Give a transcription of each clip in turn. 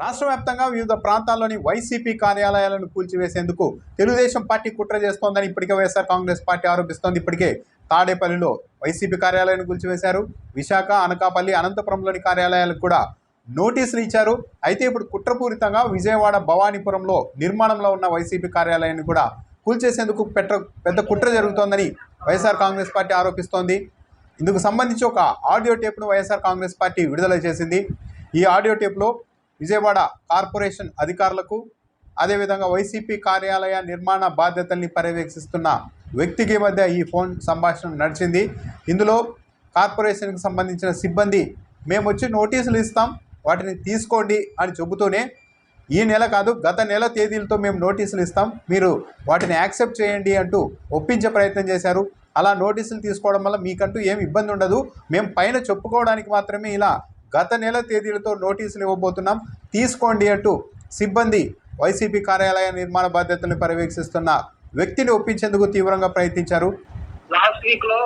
రాష్ట్ర వ్యాప్తంగా వివిధ ప్రాంతాల్లోని వైసీపీ కార్యాలయాలను కూల్చివేసేందుకు తెలుగుదేశం పార్టీ కుట్ర చేస్తోందని ఇప్పటికే వైఎస్ఆర్ కాంగ్రెస్ పార్టీ ఆరోపిస్తోంది. ఇప్పటికే తాడేపల్లిలో వైసీపీ కార్యాలయాన్ని కూల్చివేశారు. విశాఖ అనకాపల్లి అనంతపురంలోని కార్యాలయాలకు కూడా నోటీసులు ఇచ్చారు. అయితే ఇప్పుడు కుట్రపూరితంగా విజయవాడ భవానీపురంలో నిర్మాణంలో ఉన్న వైసీపీ కార్యాలయాన్ని కూడా కూల్చేసేందుకు పెట్ర పెద్ద కుట్ర జరుగుతోందని వైఎస్ఆర్ కాంగ్రెస్ పార్టీ ఆరోపిస్తోంది. ఇందుకు సంబంధించి ఒక ఆడియో టేప్ను వైఎస్ఆర్ కాంగ్రెస్ పార్టీ విడుదల చేసింది. ఈ ఆడియో టేప్లో విజయవాడ కార్పొరేషన్ అధికారులకు అదేవిధంగా వైసీపీ కార్యాలయ నిర్మాణ బాధ్యతల్ని పర్యవేక్షిస్తున్న వ్యక్తికి మధ్య ఈ ఫోన్ సంభాషణ నడిచింది. ఇందులో కార్పొరేషన్కి సంబంధించిన సిబ్బంది మేము వచ్చి నోటీసులు ఇస్తాం వాటిని తీసుకోండి అని చెబుతూనే ఈ నెల కాదు గత నెల తేదీలతో మేము నోటీసులు ఇస్తాం మీరు వాటిని యాక్సెప్ట్ చేయండి అంటూ ఒప్పించే ప్రయత్నం చేశారు. అలా నోటీసులు తీసుకోవడం వల్ల మీకంటూ ఏం ఇబ్బంది ఉండదు మేము పైన చెప్పుకోవడానికి మాత్రమే ఇలా గత నెల తేదీలతో నోటీసులు ఇవ్వబోతున్నాం. తీసుకోండి అంటూ సిబ్బంది వైసీపీ కార్యాలయ నిర్మాణ బాధ్యతలను పర్యవేక్షిస్తున్న వ్యక్తిని ఒప్పించేందుకు తీవ్రంగా ప్రయత్నించారు. లాస్ట్ వీక్లో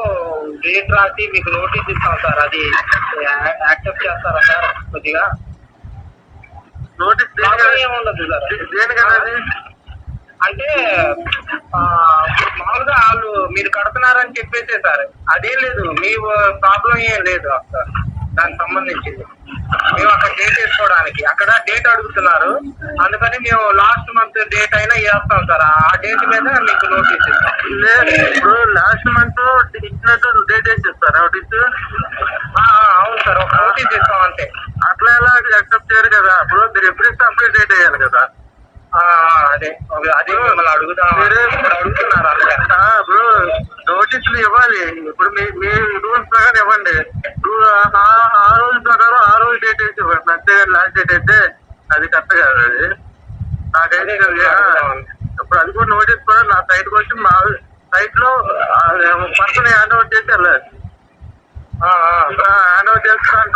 డేట్ రాసి మీకు నోటీస్ ఇస్తాం సార్. అది యాక్సెప్ట్ చేస్తారా సార్ కొద్దిగా? నోటీస్ ఏముండదు సార్. అంటే ఆ, మామూలుగా వాళ్ళు మీరు కడుతున్నారని చెప్పేసే సార్. అదేం లేదు. మీ ప్రాబ్లం ఏం లేదు సార్ దానికి సంబంధించింది. మేము అక్కడ డేట్ వేసుకోవడానికి. అక్కడ డేట్ అడుగుతున్నారు. అందుకని మేము లాస్ట్ మంత్ డేట్ అయినా వేస్తాం సార్. ఆ డేట్ మీద మీకు నోటీస్ ఇస్తాం. లేదు ఇప్పుడు లాస్ట్ మంత్ ఇచ్చినట్టు డేట్ వేసి ఇస్తారు నోటీస్ అవును సార్. ఒక నోటీస్ ఇస్తాం అంతే. అట్లా ఎలా యాక్సెప్ట్ చేయరు కదా? ఇప్పుడు మీరు ఎప్పుడు ఇస్తే అప్పుడే డేట్ వేయాలి కదా? అదే. అదే మిమ్మల్ని ఇప్పుడు అడుగుతున్నారు నోటీసులు ఇవ్వాలి. ఇప్పుడు మీ మీ రూల్స్ ప్రకారం ఇవ్వండి. ఆ- రోజు ప్రకారం ఆ రోజు డేట్ వేసి ఇవ్వండి. అంతేగాని లాస్ట్ డేట్ అయితే అది కరెక్ట్ కాదు అది. నాకైతే. ఇప్పుడు అది కూడా నోటీస్ కూడా నా సైట్కి వచ్చి మా సైట్లో పర్సన్ హ్యాండ్ ఓవర్ చేసి వెళ్ళాలి. హ్యాండ్ ఓవర్ దాని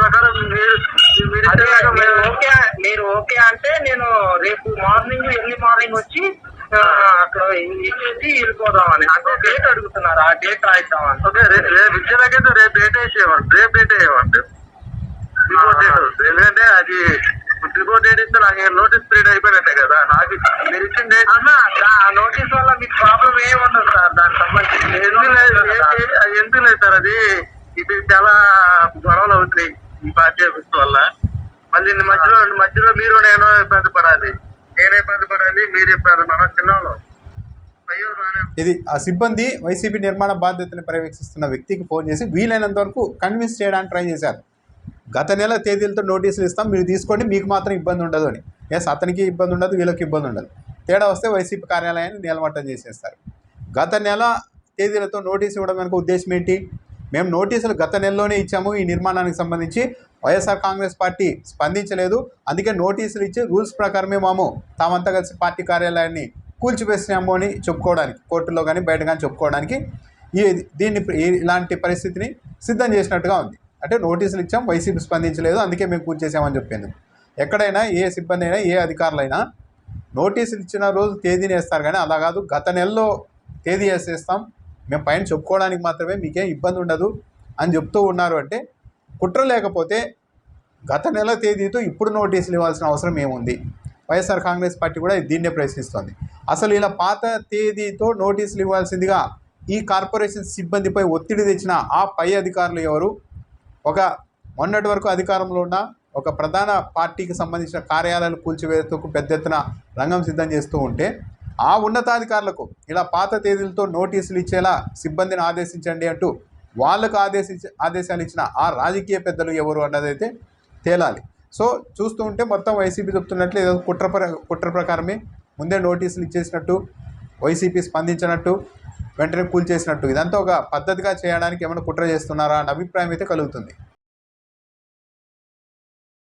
ప్రకారం మీరు ఓకే మీరు ఓకే అంటే నేను రేపు మార్నింగ్ ఎర్లీ మార్నింగ్ వచ్చి అక్కడ ఇచ్చేసి వెళ్ళిపోదామని. అంటే డేట్ అడుగుతున్నారు ఆ డేట్ రాయిద్దామని. ఓకే రేపు ఇచ్చేదాకైతే రేపు డేట్ వేసి ఇవ్వండి రేపు డేట్ వేయమండి. బిఫోర్ డేట్ ఎందుకంటే అది బిఫోర్ డేట్ ఇస్తే నాకు నోటీస్ పీరియడ్ అయిపోయినట్టే కదా. నాకు మీరు ఇచ్చిన డేట్ అన్న ఆ నోటీస్ వల్ల మీకు ప్రాబ్లం ఏమి ఉండదు సార్ దానికి సంబంధించి. ఎందుకు లేదు సార్? అది ఇది చాలా గొడవలు అవుతున్నాయి ఈ పార్టీ ఆఫీస్ వల్ల. మళ్ళీ మధ్యలో మధ్యలో మీరు నేను ఇబ్బంది పడాలి. ఇబ్బంది పడాలి మీరు ఇబ్బంది చిన్నవాళ్ళు ఇది ఆ సిబ్బంది వైసీపీ నిర్మాణ బాధ్యతను పర్యవేక్షిస్తున్న వ్యక్తికి ఫోన్ చేసి వీలైనంత వరకు కన్విన్స్ చేయడానికి ట్రై చేశారు. గత నెల తేదీలతో నోటీసులు ఇస్తాం మీరు తీసుకోండి మీకు మాత్రం ఇబ్బంది ఉండదు అని. ఎస్ అతనికి ఇబ్బంది ఉండదు వీళ్ళకి ఇబ్బంది ఉండదు. తేడా వస్తే వైసీపీ కార్యాలయాన్ని నిలమట్టం చేసేస్తారు. గత నెల తేదీలతో నోటీసు ఇవ్వడం వెనుక ఉద్దేశం ఏంటి? మేము నోటీసులు గత నెలలోనే ఇచ్చాము ఈ నిర్మాణానికి సంబంధించి వైఎస్ఆర్ కాంగ్రెస్ పార్టీ స్పందించలేదు. అందుకే నోటీసులు ఇచ్చి రూల్స్ ప్రకారమే మాము తామంతా కలిసి పార్టీ కార్యాలయాన్ని కూల్చివేసినాము అని చెప్పుకోవడానికి కోర్టులో కానీ బయట కానీ చెప్పుకోవడానికి ఈ దీన్ని ఇలాంటి పరిస్థితిని సిద్ధం చేసినట్టుగా ఉంది. అంటే నోటీసులు ఇచ్చాం వైసీపీ స్పందించలేదు అందుకే మేము కూల్చేసామని చెప్పింది. ఎక్కడైనా ఏ సిబ్బంది అయినా ఏ అధికారులైనా నోటీసులు ఇచ్చిన రోజు తేదీని వేస్తారు కానీ అలా కాదు. గత నెలలో తేదీ వేసేస్తాం. మేము పైన చెప్పుకోవడానికి మాత్రమే మీకేం ఇబ్బంది ఉండదు అని చెప్తూ ఉన్నారు అంటే కుట్ర లేకపోతే గత నెల తేదీతో ఇప్పుడు నోటీసులు ఇవ్వాల్సిన అవసరం ఏముంది? వైఎస్ఆర్ కాంగ్రెస్ పార్టీ కూడా దీన్నే ప్రశ్నిస్తోంది. అసలు ఇలా పాత తేదీతో నోటీసులు ఇవ్వాల్సిందిగా ఈ కార్పొరేషన్ సిబ్బందిపై ఒత్తిడి తెచ్చిన ఆ పై అధికారులు ఎవరు? ఒక మొన్నటి వరకు అధికారంలో ఉన్న ఒక ప్రధాన పార్టీకి సంబంధించిన కార్యాలయాలు కూల్చివేతకు పెద్ద ఎత్తున రంగం సిద్ధం చేస్తూ ఉంటే ఆ ఉన్నతాధికారులకు ఇలా పాత తేదీలతో నోటీసులు ఇచ్చేలా సిబ్బందిని ఆదేశించండి అంటూ వాళ్ళకు ఆదేశించ ఆదేశాలు ఇచ్చిన ఆ రాజకీయ పెద్దలు ఎవరు అన్నదైతే తేలాలి. సో చూస్తూ ఉంటే మొత్తం వైసీపీ చెప్తున్నట్లు ఏదో కుట్ర ప్ర కుట్ర ప్రకారమే ముందే నోటీసులు ఇచ్చేసినట్టు వైసీపీ స్పందించినట్టు వెంటనే కూల్చేసినట్టు. ఇదంతా ఒక పద్ధతిగా చేయడానికి ఏమైనా కుట్ర చేస్తున్నారా అన్న అభిప్రాయం అయితే కలుగుతుంది.